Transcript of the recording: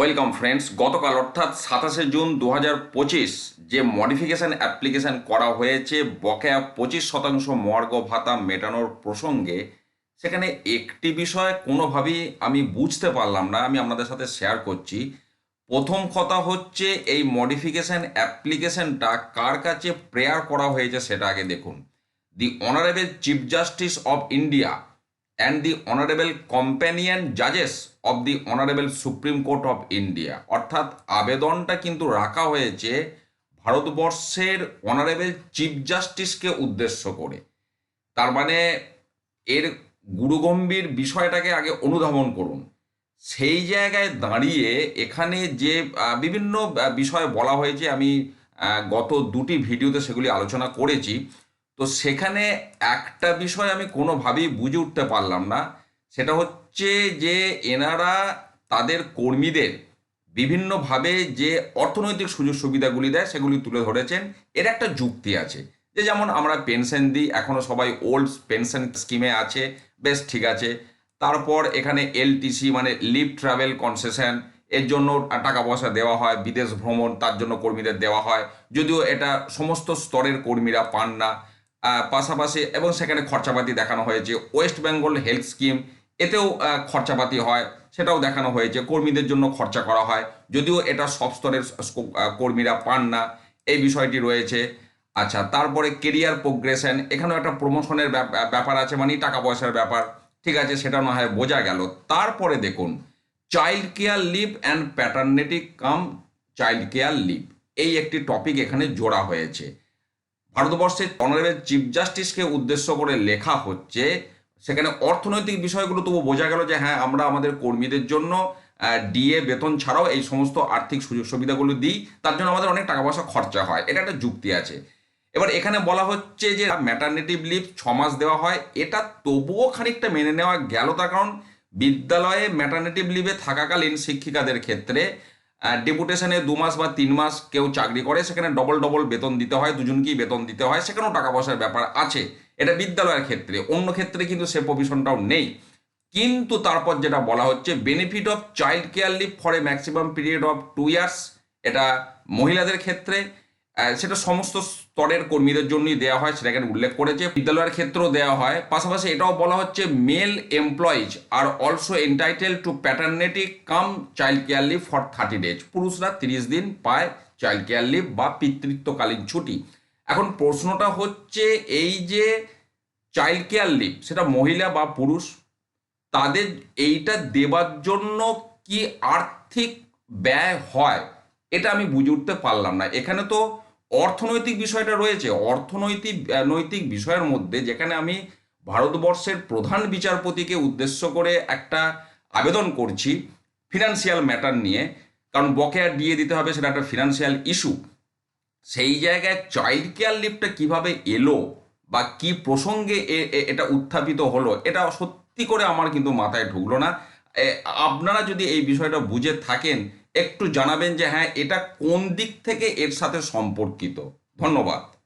Welcome friends, গতকাল অর্থাৎ সাতাশে জুন দু যে মডিফিকেশান অ্যাপ্লিকেশন করা হয়েছে, বকেয়া পঁচিশ শতাংশ মর্গ ভাতা মেটানোর প্রসঙ্গে, সেখানে একটি বিষয় কোনোভাবেই আমি বুঝতে পারলাম না, আমি আপনাদের সাথে শেয়ার করছি। প্রথম কথা হচ্ছে, এই মডিফিকেশান অ্যাপ্লিকেশনটা কার কাছে প্রেয়ার করা হয়েছে সেটা আগে দেখুন। The honourable chief justice of India and the honourable companion জাজেস of the honourable supreme court of India অর্থাৎ আবেদনটা কিন্তু রাখা হয়েছে ভারতবর্ষের অনারেবল চিফ জাস্টিসকে উদ্দেশ্য করে। তার মানে এর গুরুগম্ভীর বিষয়টাকে আগে অনুধাবন করুন। সেই জায়গায় দাঁড়িয়ে এখানে যে বিভিন্ন বিষয় বলা হয়েছে, আমি গত দুটি ভিডিওতে সেগুলি আলোচনা করেছি। তো সেখানে একটা বিষয় আমি কোনোভাবেই বুঝে উঠতে পারলাম না। সেটা হচ্ছে যে এনারা তাদের কর্মীদের বিভিন্নভাবে যে অর্থনৈতিক সুযোগ সুবিধাগুলি দেয়, সেগুলি তুলে ধরেছেন। এর একটা যুক্তি আছে যে যেমন আমরা পেনশন দিই এখনও সবাই ওল্ড পেনশন স্কিমে আছে, বেশ ঠিক আছে। তারপর এখানে এলটিসি মানে লিভ ট্রাভেল কনসেশন, এর জন্য টাকা পয়সা দেওয়া হয়, বিদেশ ভ্রমণ তার জন্য কর্মীদের দেওয়া হয়। যদিও এটা সমস্ত স্তরের কর্মীরা পান না। পাশাপাশি এবং সেখানে খরচাপাতি দেখানো হয়েছে ওয়েস্ট বেঙ্গল হেলথ স্কিম এতেও খরচাপাতি হয়, সেটাও দেখানো হয়েছে কর্মীদের জন্য খরচা করা হয়। যদিও এটা সব স্তরের কর্মীরা পান না, এই বিষয়টি রয়েছে। আচ্ছা তারপরে কেরিয়ার প্রোগ্রেশন এখানেও একটা প্রমোশনের ব্যাপার আছে মানে টাকা পয়সার ব্যাপার, ঠিক আছে, সেটা না হয় বোঝা গেল। তারপরে দেখুন child care leave and paternity cum child care leave এই একটি টপিক এখানে জোড়া হয়েছে। ভারতবর্ষের অনারেবল চিফ জাস্টিসকে উদ্দেশ্য করে লেখা হচ্ছে, সেখানে অর্থনৈতিক বিষয়গুলো তবু বোঝা গেল যে হ্যাঁ আমরা আমাদের কর্মীদের জন্য ডিএ, বেতন ছাড়াও এই সমস্ত আর্থিক সুযোগ সুবিধাগুলো দিই, তার জন্য আমাদের অনেক টাকা পয়সা খরচা হয়। এটা একটা যুক্তি আছে। এবার এখানে বলা হচ্ছে যে ম্যাটারনিটি লিভ ছ মাস দেওয়া হয়, এটা তবুও খানিকটা মেনে নেওয়া গেল তার কারণ বিদ্যালয়ে ম্যাটারনিটি লিভে থাকাকালীন শিক্ষিকাদের ক্ষেত্রে ডেপুটেশনে দু মাস বা তিন মাস কেউ চাকরি করে, সেখানে ডবল ডবল বেতন দিতে হয়, দুজনকেই বেতন দিতে হয়, সেখানেও টাকা পয়সার ব্যাপার আছে। এটা বিদ্যালয়ের ক্ষেত্রে, অন্য ক্ষেত্রে কিন্তু সে প্রভিশনটাও নেই। কিন্তু তারপর যেটা বলা হচ্ছে benefit of child care leave for a maximum period of two years এটা মহিলাদের ক্ষেত্রে সেটা সমস্ত স্তরের কর্মীদের জন্যই দেওয়া হয় সেটা এখানে উল্লেখ করেছে। বিদ্যালয়ের ক্ষেত্রেও দেওয়া হয়। পাশাপাশি এটাও বলা হচ্ছে male employees are also entitle to paternity cum child care leave for thirty days পুরুষরা তিরিশ দিন পায় চাইল্ড কেয়ার লিভ বা পিতৃত্বকালীন ছুটি। এখন প্রশ্নটা হচ্ছে, এই যে চাইল্ড কেয়ার লিভ সেটা মহিলা বা পুরুষ, তাদের এইটা দেবার জন্য কি আর্থিক ব্যয় হয়? এটা আমি বুঝে উঠতে পারলাম না। এখানে তো অর্থনৈতিক বিষয়টা রয়েছে। অর্থনৈতিক নৈতিক বিষয়ের মধ্যে যেখানে আমি ভারতবর্ষের প্রধান বিচারপতিকে উদ্দেশ্য করে একটা আবেদন করছি ফিনান্সিয়াল ম্যাটার নিয়ে। কারণ বকেয়া দিয়ে দিতে হবে, সেটা একটা ফিনান্সিয়াল ইস্যু সেই জায়গায় চাইল্ড কেয়ার লিভটা কীভাবে এলো বা কি প্রসঙ্গে এটা উত্থাপিত হলো, এটা সত্যি করে আমার কিন্তু মাথায় ঢুকলো না। আপনারা যদি এই বিষয়টা বুঝে থাকেন একটু জানাবেন যে হ্যাঁ এটা কোন দিক থেকে এর সাথে সম্পর্কিত? ধন্যবাদ।